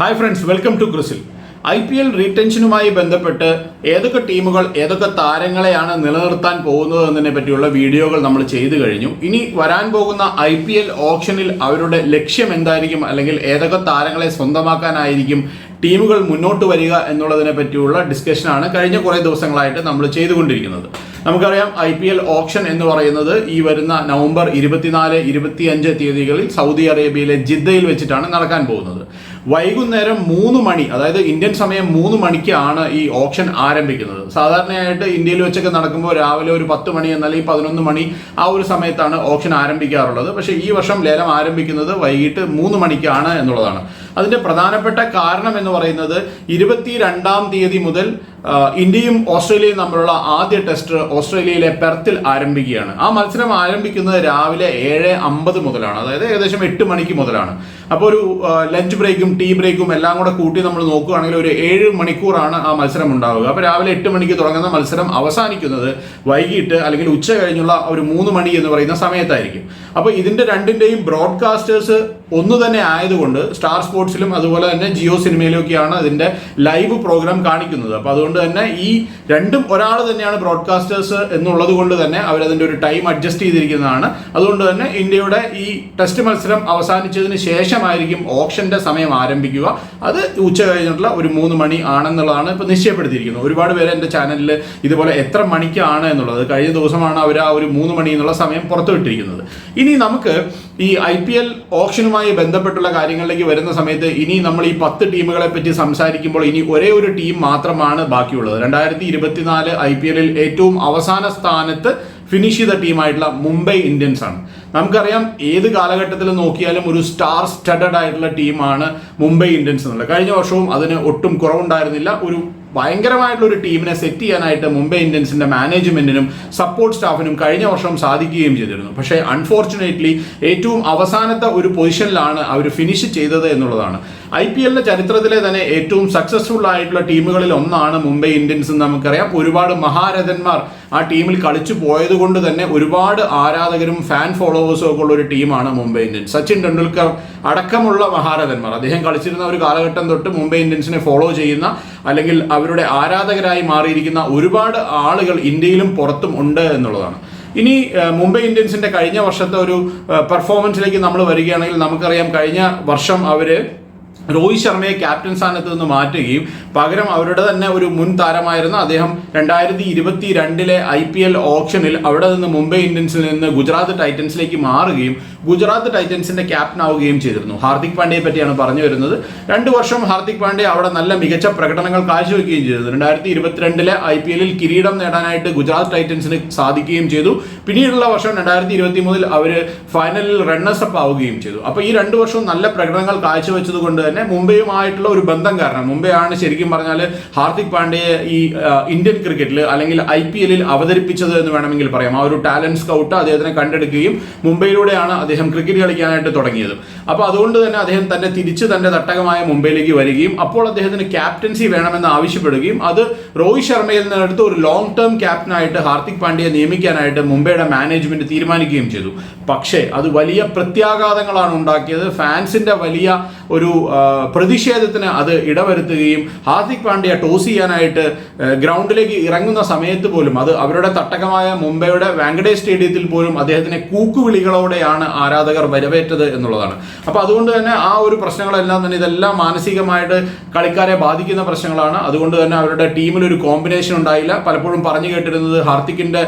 Hi friends welcome to ക്രിസിൽ I P L റീടെൻഷനുമായി ബന്ധപ്പെട്ട് ഏതൊക്കെ ടീമുകൾ ഏതൊക്കെ താരങ്ങളെയാണ് നിലനിർത്താൻ പോകുന്നത് എന്നതിനെ പറ്റിയുള്ള വീഡിയോകൾ നമ്മൾ ചെയ്തു കഴിഞ്ഞു. ഇനി വരാൻ പോകുന്ന ഐ പി എൽ ഓപ്ഷനിൽ അവരുടെ ലക്ഷ്യം എന്തായിരിക്കും അല്ലെങ്കിൽ ഏതൊക്കെ താരങ്ങളെ സ്വന്തമാക്കാനായിരിക്കും ടീമുകൾ മുന്നോട്ട് വരിക എന്നുള്ളതിനെ പറ്റിയുള്ള ഡിസ്കഷനാണ് കഴിഞ്ഞ കുറേ ദിവസങ്ങളായിട്ട് നമ്മൾ ചെയ്തുകൊണ്ടിരിക്കുന്നത്. നമുക്കറിയാം ഐ പി എൽ ഓപ്ഷൻ എന്ന് പറയുന്നത് ഈ വരുന്ന നവംബർ ഇരുപത്തിനാല് ഇരുപത്തിയഞ്ച് തീയതികളിൽ സൗദി അറേബ്യയിലെ ജിദ്ദയിൽ വെച്ചിട്ടാണ് നടക്കാൻ പോകുന്നത്. വൈകുന്നേരം മൂന്ന് മണി അതായത് ഇന്ത്യൻ സമയം മൂന്ന് മണിക്കാണ് ഈ ഓപ്ഷൻ ആരംഭിക്കുന്നത്. സാധാരണയായിട്ട് ഇന്ത്യയിൽ വെച്ചൊക്കെ നടക്കുമ്പോൾ രാവിലെ ഒരു പത്ത് മണി എന്നല്ലെങ്കിൽ പതിനൊന്ന് മണി ആ ഒരു സമയത്താണ് ഓപ്ഷൻ ആരംഭിക്കാറുള്ളത്. പക്ഷേ ഈ വർഷം ലേലം ആരംഭിക്കുന്നത് വൈകിട്ട് മൂന്ന് മണിക്കാണ് എന്നുള്ളതാണ്. അതിന്റെ പ്രധാനപ്പെട്ട കാരണം എന്ന് പറയുന്നത് ഇരുപത്തി രണ്ടാം തീയതി മുതൽ ഇന്ത്യയും ഓസ്ട്രേലിയയും തമ്മിലുള്ള ആദ്യ ടെസ്റ്റ് ഓസ്ട്രേലിയയിലെ പെർത്തിൽ ആരംഭിക്കുകയാണ്. ആ മത്സരം ആരംഭിക്കുന്നത് രാവിലെ ഏഴ് അമ്പത് മുതലാണ്. അതായത് ഏകദേശം എട്ട് മണിക്ക് മുതലാണ്. അപ്പോൾ ഒരു ലഞ്ച് ബ്രേക്കും ടീ ബ്രേക്കും എല്ലാം കൂടെ കൂട്ടി നമ്മൾ നോക്കുകയാണെങ്കിൽ ഒരു ഏഴ് മണിക്കൂറാണ് ആ മത്സരം ഉണ്ടാവുക. അപ്പോൾ രാവിലെ എട്ട് മണിക്ക് തുടങ്ങുന്ന മത്സരം അവസാനിക്കുന്നത് വൈകിട്ട് അല്ലെങ്കിൽ ഉച്ച കഴിഞ്ഞുള്ള ഒരു മൂന്ന് മണി എന്ന് പറയുന്ന സമയത്തായിരിക്കും. അപ്പോൾ ഇതിന്റെ രണ്ടിന്റെയും ബ്രോഡ്കാസ്റ്റേഴ്സ് ഒന്നു തന്നെ ആയതുകൊണ്ട് സ്റ്റാർ സ്പോർട്സിലും അതുപോലെ തന്നെ ജിയോ സിനിമയിലൊക്കെയാണ് അതിന്റെ ലൈവ് പ്രോഗ്രാം കാണിക്കുന്നത്. അപ്പോൾ അതുകൊണ്ട് തന്നെ ഈ രണ്ടും ഒരാൾ തന്നെയാണ് ബ്രോഡ്കാസ്റ്റേഴ്സ് എന്നുള്ളത് കൊണ്ട് തന്നെ അവരതിന്റെ ഒരു ടൈം അഡ്ജസ്റ്റ് ചെയ്തിരിക്കുന്നതാണ്. അതുകൊണ്ട് തന്നെ ഇന്ത്യയുടെ ഈ ടെസ്റ്റ് മത്സരം അവസാനിച്ചതിന് ശേഷമായിരിക്കും ഓപ്ഷന്റെ സമയം ആരംഭിക്കുക. അത് ഉച്ച കഴിഞ്ഞിട്ടുള്ള ഒരു മൂന്ന് മണി ആണെന്നുള്ളതാണ് ഇപ്പോൾ നിശ്ചയപ്പെടുത്തിയിരിക്കുന്നത്. ഒരുപാട് പേര് എന്റെ ചാനലിൽ ഇതുപോലെ എത്ര മണിക്കാണ് എന്നുള്ളത്. കഴിഞ്ഞ ദിവസമാണ് അവർ ആ ഒരു മൂന്ന് മണി എന്നുള്ള സമയം പുറത്തുവിട്ടിരിക്കുന്നത് ഇനി നമുക്ക് ഈ ഐ പി എൽ ഓപ്ഷനുമായി ബന്ധപ്പെട്ടുള്ള കാര്യങ്ങളിലേക്ക് വരുന്ന സമയത്ത് ഇനി നമ്മൾ ഈ പത്ത് ടീമുകളെ പറ്റി സംസാരിക്കുമ്പോൾ ഇനി ഒരേ ഒരു ടീം മാത്രമാണ് ബാക്കിയുള്ളത്. രണ്ടായിരത്തി ഇരുപത്തിനാല് ഐ പി എല്ലിൽ ഏറ്റവും അവസാന സ്ഥാനത്ത് ഫിനിഷ് ചെയ്ത ടീമായിട്ടുള്ള മുംബൈ ഇന്ത്യൻസ് ആണ്. നമുക്കറിയാം ഏത് കാലഘട്ടത്തിൽ നോക്കിയാലും ഒരു സ്റ്റാർ സ്റ്റഡഡ് ആയിട്ടുള്ള ടീമാണ് മുംബൈ ഇന്ത്യൻസ് എന്നുള്ളത്. കഴിഞ്ഞ വർഷവും അതിന് ഒട്ടും കുറവുണ്ടായിരുന്നില്ല. ഒരു ഭയങ്കരമായിട്ടുള്ള ഒരു ടീമിനെ സെറ്റ് ചെയ്യാനായിട്ട് മുംബൈ ഇന്ത്യൻസിന്റെ മാനേജ്മെന്റിനും സപ്പോർട്ട് സ്റ്റാഫിനും കഴിഞ്ഞ വർഷം സാധിക്കുകയും ചെയ്തിരുന്നു. പക്ഷേ അൺഫോർച്ചുനേറ്റ്ലി ഏറ്റവും അവസാനത്തെ ഒരു പൊസിഷനിലാണ് അവർ ഫിനിഷ് ചെയ്തത് എന്നുള്ളതാണ്. ഐ പി എല്ലിന്റെ ചരിത്രത്തിലെ തന്നെ ഏറ്റവും സക്സസ്ഫുൾ ആയിട്ടുള്ള ടീമുകളിൽ ഒന്നാണ് മുംബൈ ഇന്ത്യൻസ് എന്ന് നമുക്കറിയാം. ഒരുപാട് മഹാരഥന്മാർ ആ ടീമിൽ കളിച്ചു പോയത് കൊണ്ട് തന്നെ ഒരുപാട് ആരാധകരും ഫാൻ ഫോളോവേഴ്സും ഒക്കെ ഉള്ള ഒരു ടീമാണ് മുംബൈ ഇന്ത്യൻസ്. സച്ചിൻ ടെണ്ടുൽക്കർ അടക്കമുള്ള മഹാരഥന്മാർ. അദ്ദേഹം കളിച്ചിരുന്ന ഒരു കാലഘട്ടം തൊട്ട് മുംബൈ ഇന്ത്യൻസിനെ ഫോളോ ചെയ്യുന്ന അല്ലെങ്കിൽ അവരുടെ ആരാധകരായി മാറിയിരിക്കുന്ന ഒരുപാട് ആളുകൾ ഇന്ത്യയിലും പുറത്തും ഉണ്ട് എന്നുള്ളതാണ്. ഇനി മുംബൈ ഇന്ത്യൻസിന്റെ കഴിഞ്ഞ വർഷത്തെ ഒരു പെർഫോമൻസിലേക്ക് നമ്മൾ വരികയാണെങ്കിൽ നമുക്കറിയാം കഴിഞ്ഞ വർഷം അവർ രോഹിത് ശർമ്മയെ ക്യാപ്റ്റൻ സ്ഥാനത്ത് നിന്ന് മാറ്റുകയും പകരം അവരുടെ തന്നെ ഒരു മുൻ താരമായിരുന്ന അദ്ദേഹം രണ്ടായിരത്തി ഇരുപത്തി രണ്ടിലെ ഐ പി എൽ ഓപ്ഷനിൽ അവിടെ നിന്ന് മുംബൈ ഇന്ത്യൻസിൽ നിന്ന് ഗുജറാത്ത് ടൈറ്റൻസിലേക്ക് മാറുകയും ഗുജറാത്ത് ടൈറ്റൻസിന്റെ ക്യാപ്റ്റൻ ആവുകയും ചെയ്തിരുന്നു. ഹാർദിക് പാണ്ഡ്യയെ പറ്റിയാണ് പറഞ്ഞു വരുന്നത്. രണ്ടു വർഷം ഹാർദിക് പാണ്ഡ്യ അവിടെ നല്ല മികച്ച പ്രകടനങ്ങൾ കാഴ്ചവെക്കുകയും ചെയ്തു. രണ്ടായിരത്തി ഇരുപത്തിരണ്ടിലെ ഐ പി എല്ലിൽ കിരീടം നേടാനായിട്ട് ഗുജറാത്ത് ടൈറ്റൻസിന് സാധിക്കുകയും ചെയ്തു. പിന്നീടുള്ള വർഷം രണ്ടായിരത്തി ഇരുപത്തി മൂന്നിൽ അവർ ഫൈനലിൽ റണ്ണേഴ്സ് അപ്പ് ആവുകയും ചെയ്തു. അപ്പോൾ ഈ രണ്ട് വർഷവും നല്ല പ്രകടനങ്ങൾ കാഴ്ചവെച്ചത് കൊണ്ട് തന്നെ മുംബൈയുമായിട്ടുള്ള ഒരു ബന്ധം കാരണം മുംബൈ ആണ് ശരിക്കും പറഞ്ഞാൽ ഹാർദിക് പാണ്ഡ്യയെ ഈ ഇന്ത്യൻ ക്രിക്കറ്റിൽ അല്ലെങ്കിൽ ഐ പി എല്ലിൽ അവതരിപ്പിച്ചത് എന്ന് വേണമെങ്കിൽ പറയാം. ആ ഒരു ടാലന്റ് സ്കൗട്ട് അദ്ദേഹത്തിനെ കണ്ടെടുക്കുകയും മുംബൈയിലൂടെയാണ് അദ്ദേഹം ക്രിക്കറ്റ് കളിക്കാനായിട്ട് തുടങ്ങിയത്. അപ്പോൾ അതുകൊണ്ട് തന്നെ അദ്ദേഹം തന്റെ തിരിച്ച് തന്റെ തട്ടകമായ മുംബൈയിലേക്ക് വരികയും അപ്പോൾ അദ്ദേഹത്തിന് ക്യാപ്റ്റൻസി വേണമെന്ന് ആവശ്യപ്പെടുകയും അത് രോഹിത് ശർമ്മയിൽ നിന്നെടുത്ത് ഒരു ലോങ് ടേം ക്യാപ്റ്റനായിട്ട് ഹാർദിക് പാണ്ഡ്യയെ നിയമിക്കാനായിട്ട് മുംബൈയുടെ മാനേജ്മെന്റ് തീരുമാനിക്കുകയും ചെയ്തു. പക്ഷേ അത് വലിയ പ്രത്യാഘാതങ്ങളാണ് ഉണ്ടാക്കിയത്. ഫാൻസിന്റെ വലിയ ഒരു പ്രതിഷേധത്തിന് അത് ഇടവരുത്തുകയും ഹാർദിക് പാണ്ഡ്യ ടോസ് ചെയ്യാനായിട്ട് ഗ്രൗണ്ടിലേക്ക് ഇറങ്ങുന്ന സമയത്ത് പോലും അത് അവരുടെ തട്ടകമായ മുംബൈയുടെ വാങ്കഡേ സ്റ്റേഡിയത്തിൽ പോലും അദ്ദേഹത്തിനെ കൂക്കുവിളികളോടെയാണ് ആരാധകർ വരവേറ്റത് എന്നുള്ളതാണ്. അപ്പോൾ അതുകൊണ്ട് തന്നെ ആ ഒരു പ്രശ്നങ്ങളെല്ലാം തന്നെ ഇതെല്ലാം മാനസികമായിട്ട് കളിക്കാരെ ബാധിക്കുന്ന പ്രശ്നങ്ങളാണ്. അതുകൊണ്ട് തന്നെ അവരുടെ ടീമിൽ ഒരു കോമ്പിനേഷൻ ഉണ്ടായില്ല. പലപ്പോഴും പറഞ്ഞു കേട്ടിരുന്നത് ഹാർദിക്കിന്റെ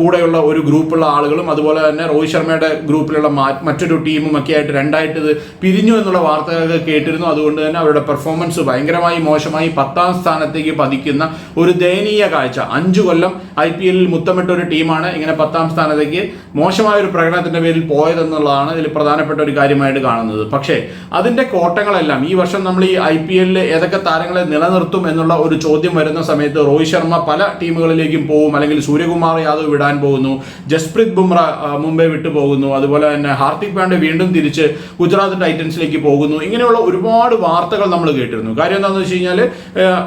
കൂടെയുള്ള ഒരു ഗ്രൂപ്പുള്ള ആളുകളും അതുപോലെ തന്നെ രോഹിത് ശർമ്മയുടെ ഗ്രൂപ്പിലുള്ള മറ്റൊരു ടീമും ഒക്കെ ആയിട്ട് രണ്ടായിട്ട് പിരിഞ്ഞു എന്നുള്ള വാർത്തകളൊക്കെ കേട്ടിരുന്നു. അതുകൊണ്ട് തന്നെ അവരുടെ പെർഫോമൻസ് ഭയങ്കരമായി മോശമായി പത്താം സ്ഥാനത്തേക്ക് പതിക്കുന്ന ഒരു ദയനീയ കാഴ്ച. അഞ്ചു കൊല്ലം ഐ പി എല്ലിൽ മുത്തമിട്ട ഒരു ടീമാണ്. ഇങ്ങനെ പത്താം സ്ഥാനത്തേക്ക് മോശമായ ഒരു പ്രകടനത്തിന്റെ പേരിൽ പോയതെന്നുള്ളതാണ് ഇതിൽ പ്രധാനപ്പെട്ട ഒരു കാര്യമായിട്ട് കാണുന്നത്. പക്ഷേ അതിന്റെ കോട്ടങ്ങളെല്ലാം ഈ വർഷം നമ്മൾ ഈ ഐ പി എല്ലിൽ ഏതൊക്കെ താരങ്ങളെ നിലനിർത്തും എന്നുള്ള ഒരു ചോദ്യം വരുന്ന സമയത്ത് രോഹിത് ശർമ്മ പല ടീമുകളിലേക്കും പോകും. അല്ലെങ്കിൽ സൂര്യകുമാർ യാദവ് വിടാൻ പോകുന്നു. ജസ്പ്രീത് ബുംറ മുംബൈ വിട്ടു പോകുന്നു. അതുപോലെ തന്നെ ഹാർദിക് പാണ്ഡ്യ വീണ്ടും തിരിച്ച് ഗുജറാത്ത് ടൈറ്റൻസിലേക്ക് പോകുന്നു. ഇങ്ങനെയുള്ള ഒരുപാട് വാർത്തകൾ നമ്മൾ കേട്ടിരുന്നു. കാര്യം എന്താണെന്ന് വെച്ച് കഴിഞ്ഞാൽ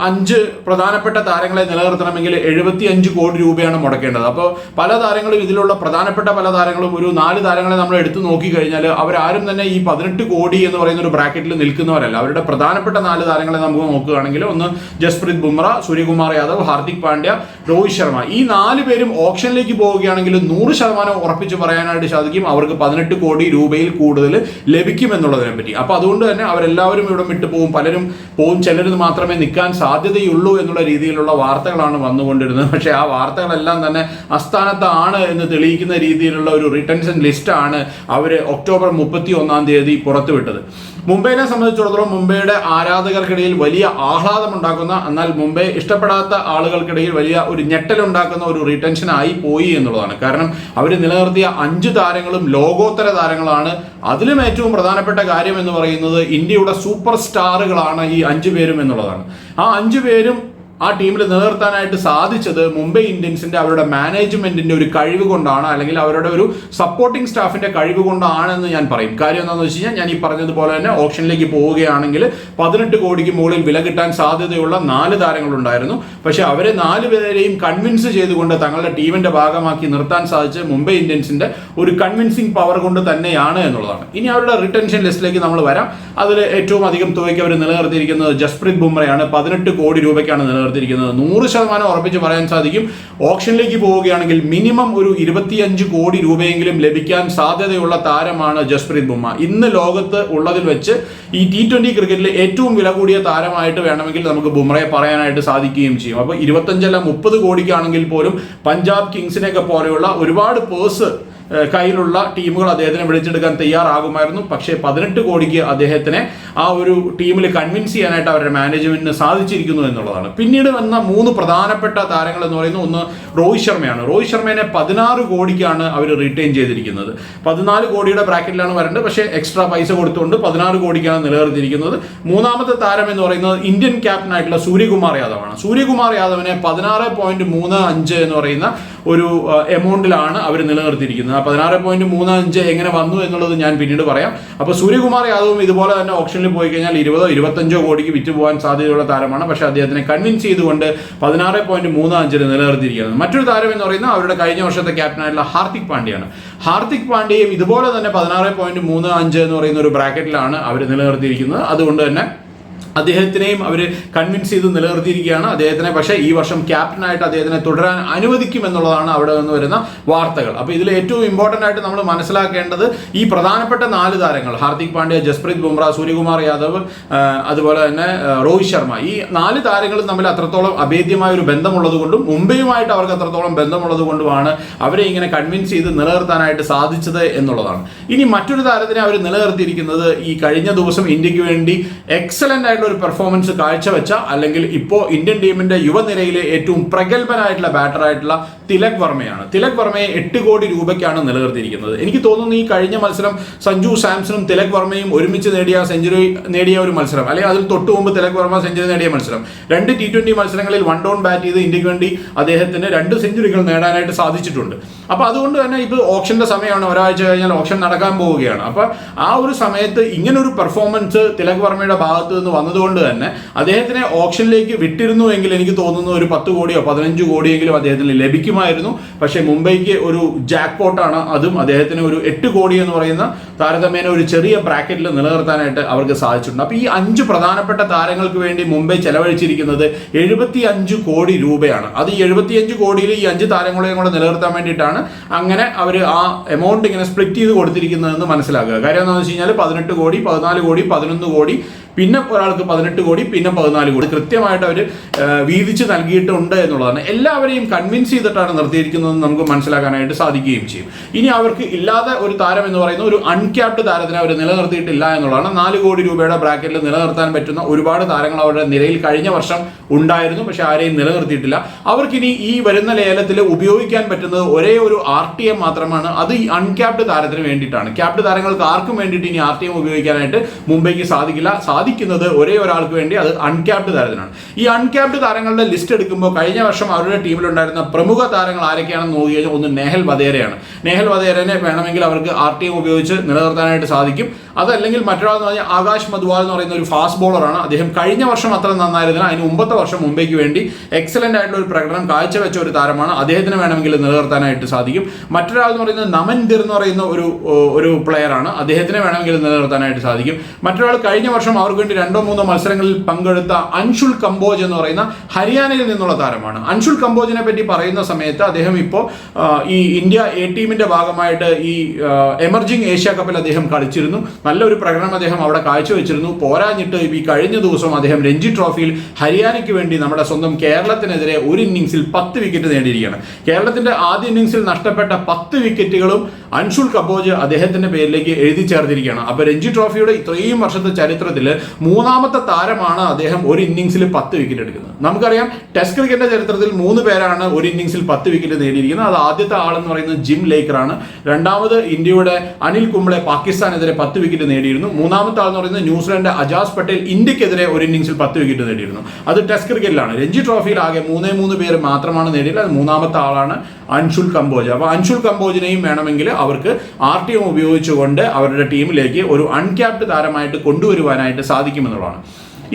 അഞ്ച് പ്രധാനപ്പെട്ട താരങ്ങളെ നിലനിർത്തണമെങ്കിൽ എഴുപത്തി അഞ്ച് കോടി രൂപയാണ് മുടക്കേണ്ടത്. അപ്പോൾ പല താരങ്ങളും ഇതിലുള്ള പ്രധാനപ്പെട്ട പല താരങ്ങളും ഒരു നാല് താരങ്ങളെ നമ്മൾ എടുത്തു നോക്കിക്കഴിഞ്ഞാൽ അവരാരും തന്നെ ഈ പതിനെട്ട് കോടി എന്ന് പറയുന്ന ഒരു ബ്രാക്കറ്റിൽ നിൽക്കുന്നവരല്ല. അവരുടെ പ്രധാനപ്പെട്ട നാല് താരങ്ങളെ നമുക്ക് നോക്കുകയാണെങ്കിൽ ഒന്ന് ജസ്പ്രീത് ബുംറ സൂര്യകുമാർ യാദവ് ഹാർദിക് പാണ്ഡ്യ രോഹിത് ശർമ്മ. ഈ നാല് പേരും ഓപ്ഷനിലേക്ക് പോവുകയാണെങ്കിൽ നൂറ് ശതമാനം ഉറപ്പിച്ച് പറയാനായിട്ട് സാധിക്കും അവർക്ക് പതിനെട്ട് കോടി രൂപയിൽ കൂടുതൽ ലഭിക്കും എന്നുള്ളതിനെ പറ്റി. അപ്പോൾ അതുകൊണ്ട് തന്നെ അവരെല്ലാവരും ഇവിടെ വിട്ടു പോകും. പലരും പോകും ചിലരും മാത്രമേ നിൽക്കാൻ സാധ്യതയുള്ളൂ എന്നുള്ള രീതിയിലുള്ള വാർത്തകളാണ് വന്നുകൊണ്ടിരുന്നത്. പക്ഷേ ആ വാർത്തകളെല്ലാം തന്നെ അസ്ഥാനത്താണ് എന്ന് തെളിയിക്കുന്ന രീതിയിലുള്ള ഒരു റിട്ടൻഷൻ ലിസ്റ്റാണ് അവർ ഒക്ടോബർ മുപ്പത്തി ഒന്നാം തീയതി പുറത്തുവിട്ടത്. മുംബൈനെ സംബന്ധിച്ചിടത്തോളം മുംബൈയുടെ ആരാധകർക്കിടയിൽ വലിയ ആഹ്ലാദം ഉണ്ടാക്കുന്ന എന്നാൽ മുംബൈ ഇഷ്ടപ്പെടാത്ത ആളുകൾക്കിടയിൽ വലിയ ഒരു ഞെട്ടലുണ്ടാക്കുന്ന ഒരു റിട്ടൻഷൻ ആയി പോയി എന്നുള്ളതാണ്. കാരണം അവർ നിലനിർത്തിയ അഞ്ച് താരങ്ങളും ലോകോത്തര താരങ്ങളാണ്. അതിലും ഏറ്റവും പ്രധാനപ്പെട്ട കാര്യം എന്ന് പറയുന്നത് ഇന്ത്യയുടെ സൂപ്പർ സ്റ്റാറുകളാണ് ഈ അഞ്ചു പേരും എന്നുള്ളതാണ്. ആ അഞ്ചു പേരും ആ ടീമിൽ നിലനിർത്താനായിട്ട് സാധിച്ചത് മുംബൈ ഇന്ത്യൻസിന്റെ അവരുടെ മാനേജ്മെന്റിന്റെ ഒരു കഴിവ് കൊണ്ടാണ് അല്ലെങ്കിൽ അവരുടെ ഒരു സപ്പോർട്ടിംഗ് സ്റ്റാഫിന്റെ കഴിവ് കൊണ്ടാണെന്ന് ഞാൻ പറയും. കാര്യം എന്താണെന്ന് വെച്ച് കഴിഞ്ഞാൽ ഞാൻ ഈ പറഞ്ഞതുപോലെ തന്നെ ഓപ്ഷനിലേക്ക് പോവുകയാണെങ്കിൽ പതിനെട്ട് കോടിക്ക് മുകളിൽ വില കിട്ടാൻ സാധ്യതയുള്ള നാല് താരങ്ങളുണ്ടായിരുന്നു. പക്ഷെ അവരെ നാല് പേരെയും കൺവിൻസ് ചെയ്തുകൊണ്ട് തങ്ങളുടെ ടീമിന്റെ ഭാഗമാക്കി നിർത്താൻ സാധിച്ച മുംബൈ ഇന്ത്യൻസിന്റെ ഒരു കൺവിൻസിങ് പവർ കൊണ്ട് തന്നെയാണ് എന്നുള്ളതാണ്. ഇനി അവരുടെ റിട്ടൻഷൻ ലിസ്റ്റിലേക്ക് നമ്മൾ വരാം. അതിൽ ഏറ്റവും അധികം തുകയ്ക്ക് അവർ നിലനിർത്തിയിരിക്കുന്നത് ജസ്പ്രീത് ബുംറയാണ്. പതിനെട്ട് കോടി രൂപയ്ക്കാണ് നിലനിർത്തിയിരിക്കുന്നത്. നൂറ് ശതമാനം ഉറപ്പിച്ച് പറയാൻ സാധിക്കും ഓപ്ഷനിലേക്ക് പോവുകയാണെങ്കിൽ മിനിമം ഒരു ഇരുപത്തിയഞ്ച് കോടി രൂപയെങ്കിലും ലഭിക്കാൻ സാധ്യതയുള്ള താരമാണ് ജസ്പ്രീത് ബുമ്മ. ഇന്ന് ലോകത്ത് ഉള്ളതിൽ വെച്ച് ഈ ടി ട്വന്റി ക്രിക്കറ്റിലെ ഏറ്റവും വില കൂടിയ താരമായിട്ട് വേണമെങ്കിൽ നമുക്ക് ബുംറയെ പറയാനായിട്ട് സാധിക്കുകയും ചെയ്യും. അപ്പോൾ ഇരുപത്തഞ്ചല്ല മുപ്പത് കോടിക്കാണെങ്കിൽ പോലും പഞ്ചാബ് കിങ്സിനെയൊക്കെ പോലെയുള്ള ഒരുപാട് പേഴ്സ് കയ്യിലുള്ള ടീമുകൾ അദ്ദേഹത്തിനെ വിളിച്ചെടുക്കാൻ തയ്യാറാകുമായിരുന്നു. പക്ഷേ പതിനെട്ട് കോടിക്ക് അദ്ദേഹത്തിനെ ആ ഒരു ടീമിൽ കൺവിൻസ് ചെയ്യാനായിട്ട് അവരുടെ മാനേജ്മെന്റിന് സാധിച്ചിരിക്കുന്നു എന്നുള്ളതാണ്. പിന്നീട് വന്ന മൂന്ന് പ്രധാനപ്പെട്ട താരങ്ങൾ എന്ന് പറയുന്നത് ഒന്ന് രോഹിത് ശർമ്മയാണ്. രോഹിത് ശർമ്മേനെ പതിനാറ് കോടിക്കാണ് അവർ റിട്ടൈൻ ചെയ്തിരിക്കുന്നത്. പതിനാല് കോടിയുടെ ബ്രാക്കറ്റിലാണ് വരേണ്ടത്. പക്ഷേ എക്സ്ട്രാ പൈസ കൊടുത്തുകൊണ്ട് പതിനാറ് കോടിക്കാണ് നിലനിർത്തിയിരിക്കുന്നത്. മൂന്നാമത്തെ താരം എന്ന് പറയുന്നത് ഇന്ത്യൻ ക്യാപ്റ്റൻ ആയിട്ടുള്ള സൂര്യകുമാർ യാദവാണ്. സൂര്യകുമാർ യാദവിനെ പതിനാറ് പോയിന്റ് മൂന്ന് അഞ്ച് എന്ന് പറയുന്ന ഒരു എമൗണ്ടിലാണ് അവർ നിലനിർത്തിയിരിക്കുന്നത്. പതിനാറ് പോയിന്റ് മൂന്ന് അഞ്ച് എങ്ങനെ വന്നു എന്നുള്ളത് ഞാൻ പിന്നീട് പറയാം. അപ്പോൾ സൂര്യകുമാർ യാദവും ഇതുപോലെ തന്നെ ഓപ്ഷനിൽ പോയി കഴിഞ്ഞാൽ ഇരുപതോ ഇരുപത്തഞ്ചോ കോടിക്ക് വിറ്റ് പോകാൻ സാധ്യതയുള്ള താരമാണ്. പക്ഷേ അദ്ദേഹത്തിനെ കൺവിൻസ് ചെയ്തുകൊണ്ട് പതിനാറ് പോയിന്റ് മൂന്ന് അഞ്ചിന് നിലനിർത്തിയിരിക്കുന്നത് മറ്റൊരു താരം എന്ന് പറയുന്നത് അവരുടെ കഴിഞ്ഞ വർഷത്തെ ക്യാപ്റ്റനായിട്ടുള്ള ഹാർദിക് പാണ്ഡ്യയാണ്. ഹാർദിക് പാണ്ഡ്യയും ഇതുപോലെ തന്നെ പതിനാറ് പോയിന്റ് മൂന്ന് അഞ്ച് എന്ന് പറയുന്ന ഒരു ബ്രാക്കറ്റിലാണ് അവർ നിലനിർത്തിയിരിക്കുന്നത്. അതുകൊണ്ട് തന്നെ അദ്ദേഹത്തിനെയും അവർ കൺവിൻസ് ചെയ്ത് നിലനിർത്തിയിരിക്കുകയാണ് അദ്ദേഹത്തിനെ. പക്ഷേ ഈ വർഷം ക്യാപ്റ്റനായിട്ട് അദ്ദേഹത്തിനെ തുടരാൻ അനുവദിക്കും എന്നുള്ളതാണ് അവിടെ നിന്ന് വരുന്ന വാർത്തകൾ. അപ്പോൾ ഇതിൽ ഏറ്റവും ഇമ്പോർട്ടന്റ് ആയിട്ട് നമ്മൾ മനസ്സിലാക്കേണ്ടത് ഈ പ്രധാനപ്പെട്ട നാല് താരങ്ങൾ ഹാർദിക് പാണ്ഡ്യ ജസ്പ്രീത് ബുംറ സൂര്യകുമാർ യാദവ് അതുപോലെ തന്നെ രോഹിത് ശർമ്മ. ഈ നാല് താരങ്ങളും തമ്മിൽ അത്രത്തോളം അഭേദ്യമായ ഒരു ബന്ധമുള്ളത് കൊണ്ടും മുംബൈയുമായിട്ട് അവർക്ക് അത്രത്തോളം ബന്ധമുള്ളത് കൊണ്ടുമാണ് അവരെ ഇങ്ങനെ കൺവിൻസ് ചെയ്ത് നിലനിർത്താനായിട്ട് സാധിച്ചത് എന്നുള്ളതാണ്. ഇനി മറ്റൊരു താരത്തിനെ അവർ നിലനിർത്തിയിരിക്കുന്നത് ഈ കഴിഞ്ഞ ദിവസം ഇന്ത്യയ്ക്ക് വേണ്ടി എക്സലന്റ് എക്സലന്റ് ആയിട്ടുള്ള ഒരു പെർഫോമൻസ് കാഴ്ചവെച്ച അല്ലെങ്കിൽ ഇപ്പോൾ ഇന്ത്യൻ ടീമിന്റെ യുവനിരയിലെ ഏറ്റവും പ്രഗത്ഭനായിട്ടുള്ള ബാറ്ററായിട്ടുള്ള തിലക് വർമ്മയാണ്. തിലക് വർമ്മയെ എട്ട് കോടി രൂപയ്ക്കാണ് നിലനിർത്തിയിരിക്കുന്നത്. എനിക്ക് തോന്നുന്നു ഈ കഴിഞ്ഞ മത്സരം സഞ്ജു സാംസണും തിലക് വർമ്മയും ഒരുമിച്ച് നേടിയ സെഞ്ചുറി നേടിയ ഒരു മത്സരം. അല്ലെങ്കിൽ അതിൽ തൊട്ട് മുമ്പ് തിലക് വർമ്മ സെഞ്ചുറി നേടിയ മത്സരം. രണ്ട് ടി ട്വന്റി മത്സരങ്ങളിൽ വൺ ഡൗൺ ബാറ്റ് ചെയ്ത് ഇന്ത്യയ്ക്ക് വേണ്ടി അദ്ദേഹത്തിന് രണ്ട് സെഞ്ചുറികൾ നേടാനായിട്ട് സാധിച്ചിട്ടുണ്ട്. അപ്പൊ അതുകൊണ്ട് തന്നെ ഇത് ഓപ്ഷന്റെ സമയമാണ്. ഒരാഴ്ച കഴിഞ്ഞാൽ ഓപ്ഷൻ നടക്കാൻ പോവുകയാണ്. അപ്പൊ ആ ഒരു സമയത്ത് ഇങ്ങനൊരു പെർഫോമൻസ് തിലക് വർമ്മയുടെ ഭാഗത്ത് നിന്ന് വന്നതുകൊണ്ട് തന്നെ അദ്ദേഹത്തിനെ ഓപ്ഷനിലേക്ക് വിട്ടിരുന്നു എങ്കിൽ എനിക്ക് തോന്നുന്നു ഒരു പത്ത് കോടിയോ പതിനഞ്ച് കോടിയെങ്കിലും അദ്ദേഹത്തിന് ലഭിക്കുമായിരുന്നു. പക്ഷേ മുംബൈക്ക് ഒരു ജാക്ക് പോട്ടാണ് അതും അദ്ദേഹത്തിന് ഒരു എട്ട് കോടി എന്ന് പറയുന്ന താരതമ്യേന ഒരു ചെറിയ ബ്രാക്കറ്റിൽ നിലനിർത്താനായിട്ട് അവർക്ക് സാധിച്ചിട്ടുണ്ട്. അപ്പോൾ ഈ അഞ്ച് പ്രധാനപ്പെട്ട താരങ്ങൾക്ക് വേണ്ടി മുംബൈ ചെലവഴിച്ചിരിക്കുന്നത് എഴുപത്തി അഞ്ച് കോടി രൂപയാണ്. അത് ഈ എഴുപത്തിയഞ്ച് കോടിയിൽ ഈ അഞ്ച് താരങ്ങളെയും കൂടെ നിലനിർത്താൻ വേണ്ടിയിട്ടാണ് അങ്ങനെ അവർ ആ എമൗണ്ട് ഇങ്ങനെ സ്പ്ലിറ്റ് ചെയ്ത് കൊടുത്തിരിക്കുന്നതെന്ന് മനസ്സിലാക്കുക. കാര്യം എന്താണെന്ന് വെച്ച് കഴിഞ്ഞാൽ പതിനെട്ട് കോടി പതിനാല് കോടി പതിനൊന്ന് കോടി പിന്നെ ഒരാൾക്ക് പതിനെട്ട് കോടി പിന്നെ പതിനാല് കോടി. കൃത്യമായിട്ട് അവർ വീതിച്ച് നൽകിയിട്ടുണ്ട് എന്നുള്ളതാണ്. എല്ലാവരെയും കൺവിൻസ് ചെയ്തിട്ടാണ് നിർത്തിയിരിക്കുന്നതെന്ന് നമുക്ക് മനസ്സിലാക്കാനായിട്ട് സാധിക്കുകയും ചെയ്യും. ഇനി അവർക്ക് ഇല്ലാതെ ഒരു താരം എന്ന് പറയുന്ന ഒരു അൺക്യാപ്ഡ് താരത്തിനെ അവർ നിലനിർത്തിയിട്ടില്ല എന്നുള്ളതാണ്. നാല് കോടി രൂപയുടെ ബ്രാക്കറ്റിൽ നിലനിർത്താൻ പറ്റുന്ന ഒരുപാട് താരങ്ങൾ അവരുടെ നിരയിൽ കഴിഞ്ഞ വർഷം ഉണ്ടായിരുന്നു പക്ഷെ ആരെയും നിലനിർത്തിയിട്ടില്ല. അവർക്കിനി ഈ വരുന്ന ലേലത്തിൽ ഉപയോഗിക്കാൻ പറ്റുന്നത് ഒരേ ഒരു ആർ ടി എം മാത്രമാണ്. അത് ഈ അൺക്യാപ്ഡ് താരത്തിന് വേണ്ടിയിട്ടാണ്. ക്യാപ്ഡ് താരങ്ങൾക്ക് ആർക്കും വേണ്ടിയിട്ട് ഇനി ആർ ടി എം ഉപയോഗിക്കാനായിട്ട് മുംബൈക്ക് സാധിക്കില്ല സാധിക്കുന്നത് ഒരേ ഒരാൾക്ക് വേണ്ടി അത് അൺക്യാപ്ഡ് താരത്തിനാണ്. ഈ അൺക്യാപ്ഡ് താരങ്ങളുടെ ലിസ്റ്റ് എടുക്കുമ്പോൾ കഴിഞ്ഞ വർഷം അവരുടെ ടീമിലുണ്ടായിരുന്ന പ്രമുഖ താരങ്ങൾ ആരൊക്കെയാണെന്ന് നോക്കി കഴിഞ്ഞാൽ ഒന്ന് നെഹൽ വധേരയാണ്. നെഹൽ വധേരനെ വേണമെങ്കിൽ അവർക്ക് ആർ ടി എം ഉപയോഗിച്ച് നിലനിർത്താനായിട്ട് സാധിക്കും. അതല്ലെങ്കിൽ മറ്റൊരാൾ എന്ന് പറഞ്ഞാൽ ആകാശ് മധുവാൽ എന്ന് പറയുന്ന ഒരു ഫാസ്റ്റ് ബോളറാണ് അദ്ദേഹം കഴിഞ്ഞ വർഷം അത്ര നന്നായിരുന്നില്ല. അതിന് മുമ്പത്തെ വർഷം മുംബൈക്ക് വേണ്ടി എക്സലന്റ് ആയിട്ടുള്ള ഒരു പ്രകടനം കാഴ്ചവെച്ച ഒരു താരമാണ്. അദ്ദേഹത്തിന് വേണമെങ്കിൽ നിലനിർത്താനായിട്ട് സാധിക്കും. മറ്റൊരാൾ എന്ന് പറയുന്നത് നമൻ ദിർ എന്ന് പറയുന്ന ഒരു ഒരു പ്ലെയറാണ് അദ്ദേഹത്തിന് വേണമെങ്കിൽ നിലനിർത്താനായിട്ട് സാധിക്കും. മറ്റൊരാൾ കഴിഞ്ഞ വർഷം അവർക്ക് വേണ്ടി രണ്ടോ മൂന്നോ മത്സരങ്ങളിൽ പങ്കെടുത്ത അൻഷുൽ കമ്പോജ് എന്ന് പറയുന്ന ഹരിയാനയിൽ നിന്നുള്ള താരമാണ്. അൻഷുൽ കമ്പോജിനെ പറ്റി പറയുന്ന സമയത്ത് അദ്ദേഹം ഇപ്പോൾ ഈ ഇന്ത്യ എ ടീമിന്റെ ഭാഗമായിട്ട് ഈ എമർജിംഗ് ഏഷ്യ കപ്പിൽ അദ്ദേഹം കളിച്ചിരുന്നു. നല്ലൊരു പ്രകടനം അദ്ദേഹം അവിടെ കാഴ്ചവെച്ചിരുന്നു. പോരാഞ്ഞിട്ട് ഈ കഴിഞ്ഞ ദിവസം അദ്ദേഹം രഞ്ജി ട്രോഫിയിൽ ഹരിയാനയ്ക്ക് വേണ്ടി നമ്മുടെ സ്വന്തം കേരളത്തിനെതിരെ ഒരു ഇന്നിംഗ്സിൽ പത്ത് വിക്കറ്റ് നേടിയിരിക്കുകയാണ്. കേരളത്തിന്റെ ആദ്യ ഇന്നിംഗ്സിൽ നഷ്ടപ്പെട്ട പത്ത് വിക്കറ്റുകളും അൻഷുൽ കബോജ് അദ്ദേഹത്തിന്റെ പേരിലേക്ക് എഴുതി ചേർത്തിരിക്കുകയാണ്. അപ്പൊ രഞ്ജി ട്രോഫിയുടെ ഇത്രയും വർഷത്തെ ചരിത്രത്തിൽ മൂന്നാമത്തെ താരമാണ് അദ്ദേഹം ഒരു ഇന്നിംഗ്സിൽ പത്ത് വിക്കറ്റ് എടുക്കുന്നത്. നമുക്കറിയാം ടെസ്റ്റ് ക്രിക്കറ്റിന്റെ ചരിത്രത്തിൽ മൂന്ന് പേരാണ് ഒരു ഇന്നിംഗ്സിൽ പത്ത് വിക്കറ്റ് നേടിയിരിക്കുന്നത്. അത് ആദ്യത്തെ ആളെന്ന് പറയുന്നത് ജിം ലേക്കറാണ്. രണ്ടാമത് ഇന്ത്യയുടെ അനിൽ കുംബ്ലെ പാകിസ്ഥാനെതിരെ പത്ത് വിക്കറ്റ് നേടിയിരുന്നു. മൂന്നാമത്തെ ആൾ എന്ന് പറയുന്നത് ന്യൂസിലൻഡ് അജാസ് പട്ടേൽ ഇന്ത്യക്കെതിരെ ഒരു ഇന്നിംഗ്സിൽ പത്ത് വിക്കറ്റ് നേടിയിരുന്നു. അത് ടെസ്റ്റ് ക്രിക്കറ്റിലാണ്. രഞ്ജി ട്രോഫിയിൽ ആകെ മൂന്നേ മൂന്ന് പേര് മാത്രമാണ് നേടിയത്. അത് മൂന്നാമത്തെ ആളാണ് അൻഷുൽ കമ്പോജ് അപ്പോൾ അൻഷുൽ കമ്പോജിനെയും വേണമെങ്കിൽ അവർക്ക് ആർ ടി എം ഉപയോഗിച്ചുകൊണ്ട് അവരുടെ ടീമിലേക്ക് ഒരു അൺക്യാപ്ഡ് താരമായിട്ട് കൊണ്ടുവരുവാനായിട്ട് സാധിക്കുമെന്നുള്ളതാണ്.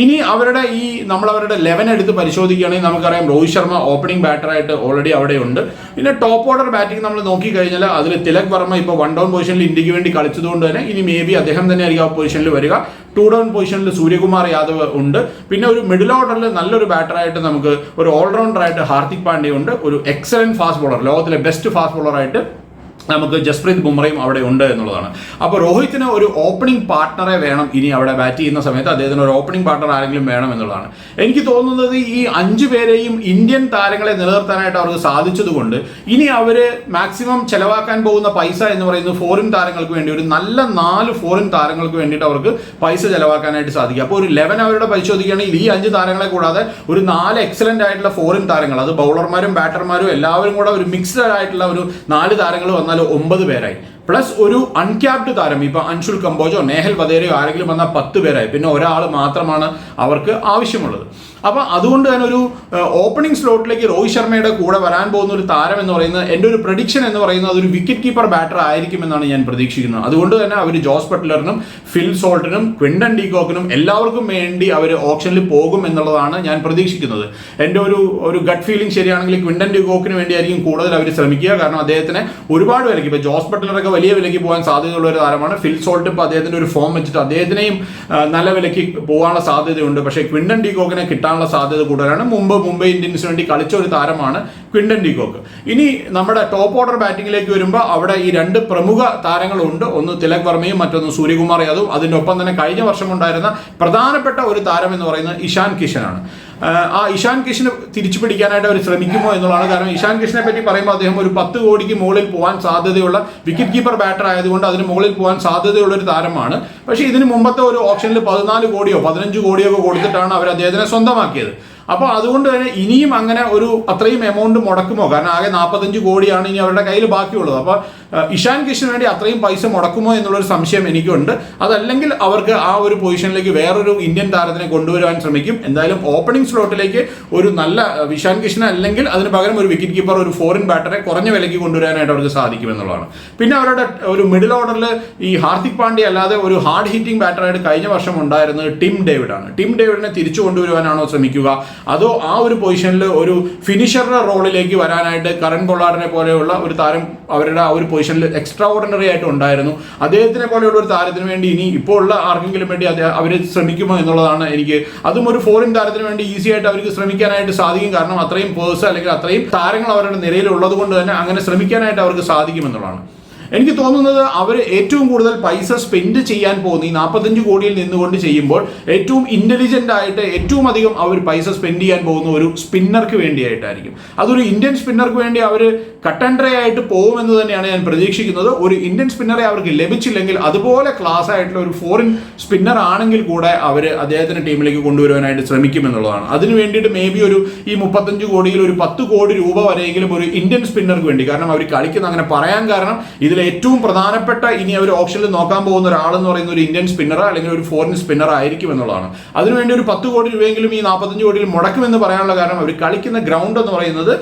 ഇനി അവരുടെ ഈ നമ്മൾ അവരുടെ ലെവൻ എടുത്ത് പരിശോധിക്കുകയാണെങ്കിൽ നമുക്കറിയാം രോഹിത് ശർമ്മ ഓപ്പണിംഗ് ബാറ്ററായിട്ട് ഓൾറെഡി അവിടെ ഉണ്ട് പിന്നെ ടോപ്പ് ഓർഡർ ബാറ്റിംഗ് നമ്മൾ നോക്കിക്കഴിഞ്ഞാൽ അതിൽ തിലക് വർമ്മ ഇപ്പോൾ വൺ ഡൗൺ പൊസിഷനിൽ ഇന്ത്യയ്ക്ക് വേണ്ടി കളിച്ചതുകൊണ്ട് തന്നെ ഇനി മേ ബി അദ്ദേഹം തന്നെ ആയിരിക്കും ആ പൊസിഷനിൽ വരിക. ടു ഡൗൺ പൊസിഷനിൽ സൂര്യകുമാർ യാദവ് ഉണ്ട്. പിന്നെ ഒരു മിഡിൽ ഓർഡറിൽ നല്ലൊരു ബാറ്ററായിട്ട് നമുക്ക് ഒരു ഓൾറൗണ്ടറായിട്ട് ഹാർദിക് പാണ്ഡ്യ ഉണ്ട്. ഒരു എക്സലന്റ് ഫാസ്റ്റ് ബോളർ ലോകത്തിലെ ബെസ്റ്റ് ഫാസ്റ്റ് ബോളറായിട്ട് നമുക്ക് ജസ്പ്രീത് ബുംറയും അവിടെ ഉണ്ട് എന്നുള്ളതാണ്. അപ്പോൾ രോഹിത്തിന് ഒരു ഓപ്പണിംഗ് പാർട്ണറെ വേണം ഇനി അവിടെ ബാറ്റ് ചെയ്യുന്ന സമയത്ത്. അദ്ദേഹത്തിന് ഒരു ഓപ്പണിംഗ് പാർട്ണർ ആരെങ്കിലും വേണം എന്നുള്ളതാണ്. എനിക്ക് തോന്നുന്നത് ഈ അഞ്ചു പേരെയും ഇന്ത്യൻ താരങ്ങളെ നിലനിർത്താനായിട്ട് അവർക്ക് സാധിച്ചതുകൊണ്ട് ഇനി അവർ മാക്സിമം ചെലവാക്കാൻ പോകുന്ന പൈസ എന്ന് പറയുന്നത് ഫോറിൻ താരങ്ങൾക്ക് വേണ്ടി ഒരു നല്ല നാല് ഫോറിൻ താരങ്ങൾക്ക് വേണ്ടിയിട്ട് അവർക്ക് പൈസ ചെലവാക്കാനായിട്ട് സാധിക്കും. അപ്പോൾ ഒരു ലെവൻ അവരുടെ പരിശോധിക്കുകയാണെങ്കിൽ ഈ അഞ്ച് താരങ്ങളെ കൂടാതെ ഒരു നാല് എക്സലന്റ് ആയിട്ടുള്ള ഫോറിൻ താരങ്ങൾ അത് ബൗളർമാരും ബാറ്റർമാരും എല്ലാവരും കൂടെ ഒരു മിക്സ്ഡ് ആയിട്ടുള്ള ഒരു നാല് താരങ്ങൾ വന്നാൽ ഒമ്പത് പേരായി. പ്ലസ് ഒരു അൺക്യാപ്ഡ് താരം ഇപ്പൊ അൻഷുൽ കമ്പോജോ നേഹൽ വധേരയോ ആരെങ്കിലും വന്നാൽ പത്ത് പേരായി. പിന്നെ ഒരാൾ മാത്രമാണ് അവർക്ക് ആവശ്യമുള്ളത്. അപ്പൊ അതുകൊണ്ട് തന്നെ ഒരു ഓപ്പണിംഗ് സ്ലോട്ടിലേക്ക് രോഹിത് ശർമ്മയുടെ കൂടെ വരാൻ പോകുന്ന ഒരു താരം എന്ന് പറയുന്നത് എന്റെ ഒരു പ്രഡിക്ഷൻ എന്ന് പറയുന്നത് അതൊരു വിക്കറ്റ് കീപ്പർ ബാറ്റർ ആയിരിക്കും എന്നാണ് ഞാൻ പ്രതീക്ഷിക്കുന്നത്. അതുകൊണ്ട് തന്നെ അവർ ജോസ് ബട്ട്ലറിനും ഫിൽ സോൾട്ടിനും ക്വിൻഡൻ ഡീകോക്കിനും എല്ലാവർക്കും വേണ്ടി അവർ ഓപ്ഷനിൽ പോകും എന്നുള്ളതാണ് ഞാൻ പ്രതീക്ഷിക്കുന്നത്. എന്റെ ഒരു ഒരു ഗട്ട് ഫീലിംഗ് ശരിയാണെങ്കിൽ ക്വിൻഡൻ ഡീകോക്കിന് വേണ്ടിയായിരിക്കും കൂടുതൽ അവർ ശ്രമിക്കുക. കാരണം അദ്ദേഹത്തിന് ഒരുപാട് വിലയ്ക്ക് ഇപ്പോൾ ജോസ് ബട്ട്ലറൊക്കെ വലിയ വിലയ്ക്ക് പോകാൻ സാധ്യതയുള്ള ഒരു താരമാണ്. ഫിൽ സോൾട്ട് ഇപ്പോൾ അദ്ദേഹത്തിന്റെ ഒരു ഫോം വെച്ചിട്ട് അദ്ദേഹത്തിനെയും നല്ല വിലയ്ക്ക് പോകാനുള്ള സാധ്യതയുണ്ട്. പക്ഷേ ക്വിൻഡൻ ഡീകോക്കിനെ കിട്ടാനുള്ള സാധ്യത കൂടുതലാണ്. മുമ്പ് മുംബൈ ഇന്ത്യൻസിന് വേണ്ടി കളിച്ച ഒരു താരമാണ് ക്വിൻഡൻ ഡീകോക്ക് ഇനി നമ്മുടെ ടോപ്പ് ഓർഡർ ബാറ്റിംഗിലേക്ക് വരുമ്പോൾ അവിടെ ഈ രണ്ട് പ്രമുഖ താരങ്ങളുണ്ട്. ഒന്ന് തിലക് വർമ്മയും മറ്റൊന്ന് സൂര്യകുമാർ യാദവും. അതിന്റെ ഒപ്പം തന്നെ കഴിഞ്ഞ വർഷം ഉണ്ടായിരുന്ന പ്രധാനപ്പെട്ട ഒരു താരം എന്ന് പറയുന്നത് ഇഷാൻ കിഷനാണ്. ആ ഇഷാൻ കിഷന് തിരിച്ചു പിടിക്കാനായിട്ട് അവർ ശ്രമിക്കുമോ എന്നുള്ളതാണ് കാരണം. ഇഷാൻ കിഷനെ പറ്റി പറയുമ്പോൾ അദ്ദേഹം ഒരു പത്ത് കോടിക്ക് മുകളിൽ പോകാൻ സാധ്യതയുള്ള വിക്കറ്റ് കീപ്പർ ബാറ്റർ ആയതുകൊണ്ട് അതിന് മുകളിൽ പോകാൻ സാധ്യതയുള്ള ഒരു താരമാണ്. പക്ഷേ ഇതിന് മുമ്പത്തെ ഒരു ഓപ്ഷനിൽ പതിനാല് കോടിയോ പതിനഞ്ച് കോടിയോ ഒക്കെ കൊടുത്തിട്ടാണ് അവർ അദ്ദേഹത്തിനെ സ്വന്തമാക്കിയത്. അപ്പോൾ അതുകൊണ്ട് തന്നെ ഇനിയും അങ്ങനെ ഒരു അത്രയും എമൗണ്ട് മുടക്കുമോ? കാരണം ആകെ നാൽപ്പത്തഞ്ച് കോടിയാണ് ഇനി അവരുടെ കയ്യിൽ ബാക്കിയുള്ളത്. അപ്പോൾ ഇഷാൻ കിഷന് വേണ്ടി അത്രയും പൈസ മുടക്കുമോ എന്നുള്ളൊരു സംശയം എനിക്കുണ്ട്. അതല്ലെങ്കിൽ അവർക്ക് ആ ഒരു പൊസിഷനിലേക്ക് വേറൊരു ഇന്ത്യൻ താരത്തിനെ കൊണ്ടുവരാൻ ശ്രമിക്കും. എന്തായാലും ഓപ്പണിംഗ് സ്ലോട്ടിലേക്ക് ഒരു നല്ല ഇഷാൻ കിഷൻ അല്ലെങ്കിൽ അതിന് പകരം ഒരു വിക്കറ്റ് കീപ്പർ ഒരു ഫോറിൻ ബാറ്ററെ കുറഞ്ഞ വിലയ്ക്ക് കൊണ്ടുവരാനായിട്ട് അവർക്ക് സാധിക്കും എന്നുള്ളതാണ്. പിന്നെ അവരുടെ ഒരു മിഡിൽ ഓർഡറിൽ ഈ ഹാർദിക് പാണ്ഡ്യ അല്ലാതെ ഒരു ഹാർഡ് ഹിറ്റിംഗ് ബാറ്ററായിട്ട് കഴിഞ്ഞ വർഷം ഉണ്ടായിരുന്നത് ടിം ഡേവിഡ് ആണ്. ടിം ഡേവിഡിനെ തിരിച്ചു കൊണ്ടുവരുവാനാണോ ശ്രമിക്കുക? അതോ ആ ഒരു പൊസിഷനിൽ ഒരു ഫിനിഷറുടെ റോളിലേക്ക് വരാനായിട്ട് കരൺ പൊള്ളാറിനെ പോലെയുള്ള ഒരു താരം അവരുടെ ആ ഒരു പൊസിഷനിൽ എക്സ്ട്രാ ഓർഡിനറി ആയിട്ട് ഉണ്ടായിരുന്നു. അദ്ദേഹത്തിനെ പോലെയുള്ള ഒരു താരത്തിന് വേണ്ടി ഇനി ഇപ്പോൾ ഉള്ള ആർക്കെങ്കിലും വേണ്ടി അവർ ശ്രമിക്കുമോ എന്നുള്ളതാണ് എനിക്ക് അതും ഒരു ഫോറിൻ താരത്തിന് വേണ്ടി ഈസി ആയിട്ട് അവർക്ക് ശ്രമിക്കാനായിട്ട് സാധിക്കും. കാരണം അത്രയും പേഴ്സ് അല്ലെങ്കിൽ അത്രയും താരങ്ങൾ അവരുടെ നിരയിൽ ഉള്ളത് കൊണ്ട് തന്നെ അങ്ങനെ ശ്രമിക്കാനായിട്ട് അവർക്ക് സാധിക്കുമെന്നുള്ളതാണ് എനിക്ക് തോന്നുന്നത് അവർ ഏറ്റവും കൂടുതൽ പൈസ സ്പെൻഡ് ചെയ്യാൻ പോകുന്ന. ഈ നാൽപ്പത്തഞ്ച് കോടിയിൽ നിന്നുകൊണ്ട് ചെയ്യുമ്പോൾ ഏറ്റവും ഇന്റലിജന്റ് ആയിട്ട് ഏറ്റവും അധികം അവർ പൈസ സ്പെൻഡ് ചെയ്യാൻ പോകുന്ന ഒരു സ്പിന്നർക്ക് വേണ്ടിയായിട്ടായിരിക്കും. അതൊരു ഇന്ത്യൻ സ്പിന്നർക്ക് വേണ്ടി അവർ കട്ടൻഡ്രയായിട്ട് പോകുമെന്ന് തന്നെയാണ് ഞാൻ പ്രതീക്ഷിക്കുന്നത്. ഒരു ഇന്ത്യൻ സ്പിന്നറെ അവർക്ക് ലഭിച്ചില്ലെങ്കിൽ അതുപോലെ ക്ലാസ് ആയിട്ടുള്ള ഒരു ഫോറിൻ സ്പിന്നർ ആണെങ്കിൽ കൂടെ അവർ അദ്ദേഹത്തിന്റെ ടീമിലേക്ക് കൊണ്ടുവരുവാനായിട്ട് ശ്രമിക്കുമെന്നുള്ളതാണ് അതിന് വേണ്ടിയിട്ട് മേ ബി ഒരു ഈ മുപ്പത്തഞ്ച് കോടിയിൽ ഒരു പത്ത് കോടി രൂപ വരെയെങ്കിലും ഒരു ഇന്ത്യൻ സ്പിന്നർക്ക് വേണ്ടി കാരണം അവർ കളിക്കുന്ന അങ്ങനെ പറയാൻ കാരണം ഇതിൽ ഏറ്റവും പ്രധാനപ്പെട്ട ഇനി അവർ ഓപ്ഷനിൽ നോക്കാൻ പോകുന്ന ഒരാളെന്ന് പറയുന്ന ഒരു ഇന്ത്യൻ സ്പിന്നർ അല്ലെങ്കിൽ ഒരു ഫോറിൻ സ്പിന്നർ ആയിരിക്കും എന്നുള്ളതാണ്. അതിനുവേണ്ടി ഒരു പത്ത് കോടി രൂപയെങ്കിലും ഈ നാൽപ്പത്തഞ്ച് കോടിയിൽ മുടക്കുമെന്ന് പറയാനുള്ള കാരണം അവർ കളിക്കുന്ന ഗ്രൗണ്ട് എന്ന് പറയുന്നത്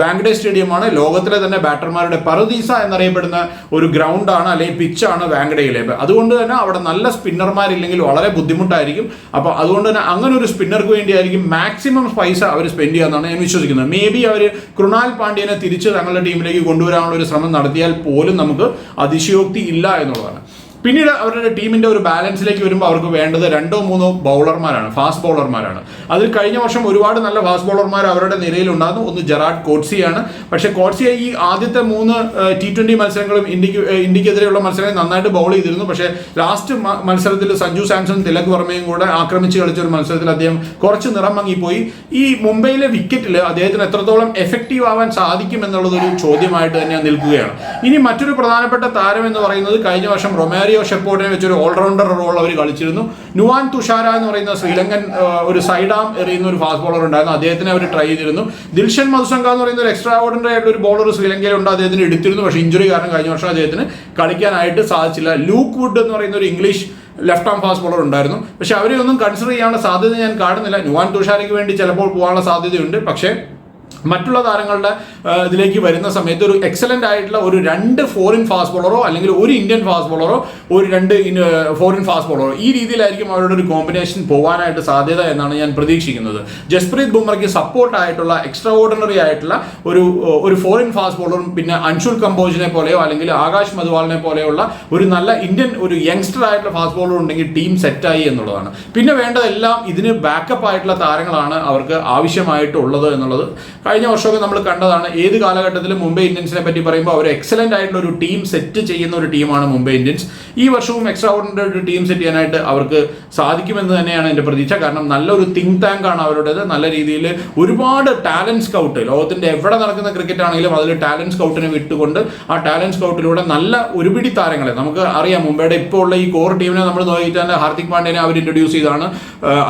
വാങ്കഡേ സ്റ്റേഡിയമാണ്. ലോകത്തിലെ തന്നെ ബാറ്റർമാരുടെ പറുദീസ എന്നറിയപ്പെടുന്ന ഒരു ഗ്രൗണ്ടാണ് അല്ലെങ്കിൽ പിച്ചാണ് വാങ്കഡേയിലെ. അതുകൊണ്ട് തന്നെ അവിടെ നല്ല സ്പിന്നർമാരില്ലെങ്കിൽ വളരെ ബുദ്ധിമുട്ടായിരിക്കും. അപ്പോൾ അതുകൊണ്ട് തന്നെ അങ്ങനെ ഒരു സ്പിന്നർക്ക് വേണ്ടിയായിരിക്കും മാക്സിമം പൈസ അവർ സ്പെൻഡ് ചെയ്യാന്നാണ് ഞാൻ വിശ്വസിക്കുന്നത്. മേ ബി അവർ കൃണാൽ പാണ്ഡ്യനെ തിരിച്ച് തങ്ങളുടെ ടീമിലേക്ക് കൊണ്ടുവരാനുള്ള ഒരു ശ്രമം നടത്തിയാൽ പോലും നമുക്ക് അതിശയോക്തി ഇല്ല എന്നുള്ളതാണ്. പിന്നീട് അവരുടെ ടീമിന്റെ ഒരു ബാലൻസിലേക്ക് വരുമ്പോൾ അവർക്ക് വേണ്ടത് രണ്ടോ മൂന്നോ ബൗളർമാരാണ് ഫാസ്റ്റ് ബൗളർമാരാണ് അതിൽ കഴിഞ്ഞ വർഷം ഒരുപാട് നല്ല ഫാസ്റ്റ് ബൗളർമാർ അവരുടെ നിരയിലുണ്ടായിരുന്നു. ഒന്ന് ജെറാഡ് കോട്സിയാണ്. പക്ഷേ കോട്സിയെ ഈ ആദ്യത്തെ മൂന്ന് ടി ട്വന്റി മത്സരങ്ങളും ഇന്ത്യയ്ക്ക് ഇന്ത്യക്കെതിരെയുള്ള മത്സരങ്ങൾ നന്നായിട്ട് ബൗൾ ചെയ്തിരുന്നു. പക്ഷേ ലാസ്റ്റ് മത്സരത്തിൽ സഞ്ജു സാംസൺ തിലക് വർമ്മയും കൂടെ ആക്രമിച്ച് കളിച്ച ഒരു മത്സരത്തിൽ അദ്ദേഹം കുറച്ച് നിറം മങ്ങിപ്പോയി. ഈ മുംബൈയിലെ വിക്കറ്റിൽ അദ്ദേഹത്തിന് എത്രത്തോളം എഫക്റ്റീവ് ആവാൻ സാധിക്കും എന്നുള്ളത് ഒരു ചോദ്യമായിട്ട് തന്നെ നിൽക്കുകയാണ്. ഇനി മറ്റൊരു പ്രധാനപ്പെട്ട താരം എന്ന് പറയുന്നത് കഴിഞ്ഞ വർഷം റൊമാരിയോ ഷെപ്പോർട്ടിനെ വെച്ചൊരു ഓൾറൗണ്ടർ റോൾ അവർ കളിച്ചിരുന്നു. നുവാൻ തുഷാര എന്ന് പറയുന്ന ശ്രീലങ്കൻ ഒരു സൈഡ് ആം എറിയുന്ന ഒരു ഫാസ്റ്റ് ബോളർ ഉണ്ടായിരുന്നു. അദ്ദേഹത്തിനെ അവർ ട്രൈ ചെയ്തിരുന്നു. ദിൽഷൻ മധുസംഗ എന്ന് പറയുന്ന ഒരു എക്സ്ട്രാ ഓർഡിനറി ആയിട്ട് ഒരു ബോളർ ശ്രീലങ്കയിൽ ഉണ്ട് അദ്ദേഹത്തിന് എടുത്തിരുന്നു. പക്ഷേ ഇഞ്ചുറി കാരണം കഴിഞ്ഞ വർഷം അദ്ദേഹത്തിന് കളിക്കാനായിട്ട് സാധിച്ചില്ല. ലൂക്ക് വുഡ് എന്ന് പറയുന്ന ഒരു English left arm fast bowler ഉണ്ടായിരുന്നു. പക്ഷേ അവരെ ഒന്നും കൺസിഡർ ചെയ്യാനുള്ള സാധ്യത ഞാൻ കാണുന്നില്ല. നുവാൻ തുഷാരയ്ക്ക് വേണ്ടി ചിലപ്പോൾ പോകാനുള്ള സാധ്യതയുണ്ട്. പക്ഷേ മറ്റുള്ള താരങ്ങളുടെ ഇതിലേക്ക് വരുന്ന സമയത്ത് ഒരു എക്സലന്റ് ആയിട്ടുള്ള ഒരു രണ്ട് ഫോറിൻ ഫാസ്റ്റ് ബോളറോ അല്ലെങ്കിൽ ഒരു ഇന്ത്യൻ ഫാസ്റ്റ് ബോളറോ ഒരു രണ്ട് ഫോറിൻ ഫാസ്റ്റ് ബോളറോ ഈ രീതിയിലായിരിക്കും അവരുടെ ഒരു കോമ്പിനേഷൻ പോകാനായിട്ട് സാധ്യത എന്നാണ് ഞാൻ പ്രതീക്ഷിക്കുന്നത്. ജസ്പ്രീത് ബുംറയ്ക്ക് സപ്പോർട്ടായിട്ടുള്ള എക്സ്ട്രാ ഓർഡിനറി ആയിട്ടുള്ള ഒരു ഒരു ഫോറിൻ ഫാസ്റ്റ് ബോളറും പിന്നെ അൻഷുൽ കമ്പോജിനെ പോലെയോ അല്ലെങ്കിൽ ആകാശ് മധുവാളിനെ പോലെയുള്ള ഒരു നല്ല ഇന്ത്യൻ ഒരു യങ്സ്റ്റർ ആയിട്ടുള്ള ഫാസ്റ്റ് ബോളർ ഉണ്ടെങ്കിൽ ടീം സെറ്റായി എന്നുള്ളതാണ്. പിന്നെ വേണ്ടതെല്ലാം ഇതിന് ബാക്കപ്പ് ആയിട്ടുള്ള താരങ്ങളാണ് അവർക്ക് ആവശ്യമായിട്ടുള്ളത് എന്നുള്ളത്. കഴിഞ്ഞ വർഷമൊക്കെ നമ്മൾ കണ്ടതാണ് ഏത് കാലഘട്ടത്തിലും മുംബൈ ഇന്ത്യൻസിനെ പറ്റി പറയുമ്പോൾ അവർ എക്സലന്റ് ആയിട്ടുള്ള ഒരു ടീം സെറ്റ് ചെയ്യുന്ന ഒരു ടീമാണ് മുംബൈ ഇന്ത്യൻസ്. ഈ വർഷവും എക്സ്ട്രാ ഓർഡിനറി ഒരു ടീം സെറ്റ് ചെയ്യാനായിട്ട് അവർക്ക് സാധിക്കുമെന്ന് തന്നെയാണ് എന്റെ പ്രതീക്ഷ. കാരണം നല്ലൊരു തിങ്ക് ആണ് അവരുടേത്. നല്ല രീതിയിൽ ഒരുപാട് ടാലന്റ് സ്കൗട്ട് ലോകത്തിന്റെ എവിടെ നടക്കുന്ന ക്രിക്കറ്റ് ആണെങ്കിലും അതിൽ ടാലന്റ് സ്കൗട്ടിനെ വിട്ടുകൊണ്ട് ആ ടാലന്റ് സ്കൗട്ടിലൂടെ നല്ല ഒരുപിടി താരങ്ങളെ നമുക്ക് അറിയാം. മുംബൈയുടെ ഇപ്പോൾ ഉള്ള ഈ കോർ ടീമിനെ നമ്മൾ നോക്കിയിട്ട് ഹാർദിക് പാണ്ഡ്യനെ അവർ ഇൻട്രൊഡ്യൂസ് ചെയ്താണ്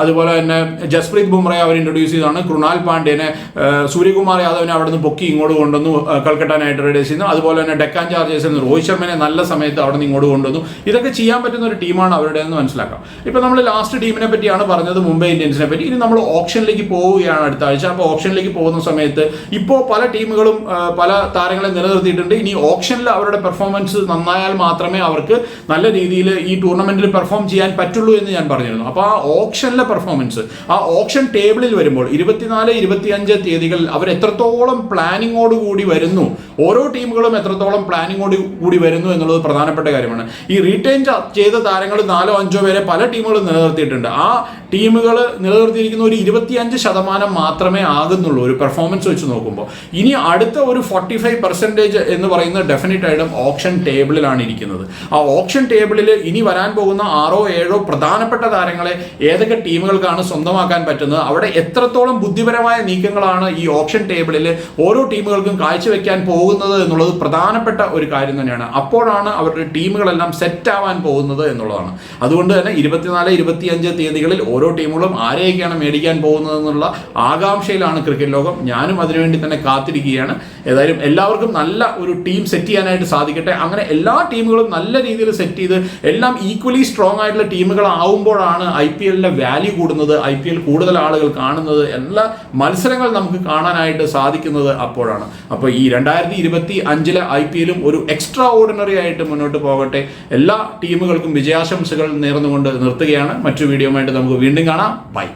അതുപോലെ തന്നെ ജസ്പ്രീത് ബുംറയെ അവർ ഇൻട്രൊഡ്യൂസ് ചെയ്താണ് കൃണാൽ പാണ്ഡ്യനെ ആ, സൂര്യകുമാർ യാദവിനെ അവിടെ നിന്ന് പൊക്കി ഇങ്ങോട്ട് കൊണ്ടുവന്നു കൽക്കട്ട നൈറ്റ് റൈഡേഴ്സിൽ അതുപോലെ തന്നെ ഡെക്കാൻ ചാർജേഴ്സിൽ രോഹിത് ശർമ്മനെ നല്ല സമയത്ത് അവിടെ നിന്ന് ഇങ്ങോട്ട് കൊണ്ടുവന്നു. ഇതൊക്കെ ചെയ്യാൻ പറ്റുന്ന ഒരു ടീമാണ് അവരുടെ എന്ന് മനസ്സിലാക്കാം. ഇപ്പൊ നമ്മൾ ലാസ്റ്റ് ടീമിനെ പറ്റിയാണ് പറഞ്ഞത് മുംബൈ ഇന്ത്യൻസിനെ പറ്റി. ഇനി നമ്മൾ ഓപ്ഷനിലേക്ക് പോവുകയാണ് അടുത്ത ആഴ്ച. അപ്പോൾ ഓപ്ഷനിലേക്ക് പോകുന്ന സമയത്ത് ഇപ്പോൾ പല ടീമുകളും പല താരങ്ങളെ നിലനിർത്തിയിട്ടുണ്ട്. ഇനി ഓപ്ഷനിൽ അവരുടെ പെർഫോമൻസ് നന്നായാൽ മാത്രമേ അവർക്ക് നല്ല രീതിയിൽ ഈ ടൂർണമെന്റിൽ പെർഫോം ചെയ്യാൻ പറ്റുള്ളൂ എന്ന് ഞാൻ പറഞ്ഞിരുന്നു. അപ്പോൾ ആ ഓപ്ഷനിലെ പെർഫോമൻസ് ആ ഓപ്ഷൻ ടേബിളിൽ വരുമ്പോൾ ഇരുപത്തിനാല് ഇരുപത്തിയഞ്ച് തീയതികളിൽ അവർ എത്രത്തോളം പ്ലാനിങ്ങോട് കൂടി വരുന്നു? ഓരോ ടീമുകളും എത്രത്തോളം പ്ലാനിങ്ങോട് കൂടി വരുന്നു എന്നുള്ളത് പ്രധാനപ്പെട്ട കാര്യമാണ്. ഈ റീറ്റെയിൻ ചെയ്ത താരങ്ങൾ നാലോ അഞ്ചോ പേരെ പല ടീമുകളും നിലനിർത്തിയിട്ടുണ്ട്. ആ ടീമുകൾ നിലനിർത്തിയിരിക്കുന്ന ഒരു ഇരുപത്തിയഞ്ച് ശതമാനം മാത്രമേ ആകുന്നുള്ളൂ ഒരു പെർഫോമൻസ് വെച്ച് നോക്കുമ്പോൾ ഇനി അടുത്ത ഒരു ഫോർട്ടി ഫൈവ് പെർസെന്റേജ് എന്ന് പറയുന്നത് ഡെഫിനറ്റ് ആയിട്ടും ഓപ്ഷൻ ടേബിളിലാണ് ഇരിക്കുന്നത്. ആ ഓപ്ഷൻ ടേബിളിൽ ഇനി വരാൻ പോകുന്ന ആറോ ഏഴോ പ്രധാനപ്പെട്ട താരങ്ങളെ ഏതൊക്കെ ടീമുകൾക്കാണ് സ്വന്തമാക്കാൻ പറ്റുന്നത്? അവിടെ എത്രത്തോളം ബുദ്ധിപരമായ നീക്കങ്ങളാണ് ഈ ഓപ്ഷൻ ടേബിളിൽ ഓരോ ടീമുകൾക്കും കാഴ്ചവെക്കാൻ പോകുന്നത് എന്നുള്ളത് പ്രധാനപ്പെട്ട ഒരു കാര്യം തന്നെയാണ്. അപ്പോഴാണ് അവരുടെ ടീമുകളെല്ലാം സെറ്റ് ആവാൻ പോകുന്നത് എന്നുള്ളതാണ്. അതുകൊണ്ട് തന്നെ ഇരുപത്തിനാല് ഇരുപത്തിയഞ്ച് തീയതികളിൽ ഓരോ ടീമുകളും ആരെയൊക്കെയാണ് മേടിക്കാൻ പോകുന്നത് എന്നുള്ള ആകാംക്ഷയിലാണ് ക്രിക്കറ്റ് ലോകം. ഞാനും അതിനുവേണ്ടി തന്നെ കാത്തിരിക്കുകയാണ്. ഏതായാലും എല്ലാവർക്കും നല്ല ഒരു ടീം സെറ്റ് ചെയ്യാനായിട്ട് സാധിക്കട്ടെ. അങ്ങനെ എല്ലാ ടീമുകളും നല്ല രീതിയിൽ സെറ്റ് ചെയ്ത് എല്ലാം ഈക്വലി സ്ട്രോങ് ആയിട്ടുള്ള ടീമുകളാവുമ്പോഴാണ് ഐ പി എല്ലിന്റെ വാല്യൂ കൂടുന്നത് ഐ പി എൽ കൂടുതൽ ആളുകൾ കാണുന്നത് എല്ലാ മത്സരങ്ങൾ നമുക്ക് കാണാനായിട്ട് സാധിക്കുന്നത് അപ്പോഴാണ്. അപ്പോൾ ഈ രണ്ടായിരത്തി ഇരുപത്തി അഞ്ചിലെ ഐ പി എല്ലും ഒരു എക്സ്ട്രാ ഓർഡിനറി ആയിട്ട് മുന്നോട്ട് പോകട്ടെ. എല്ലാ ടീമുകൾക്കും വിജയാശംസകൾ നേർന്നുകൊണ്ട് നിർത്തുകയാണ്. മറ്റു വീഡിയോയുമായിട്ട് നമുക്ക് വീണ്ടും കാണാം. ബൈ.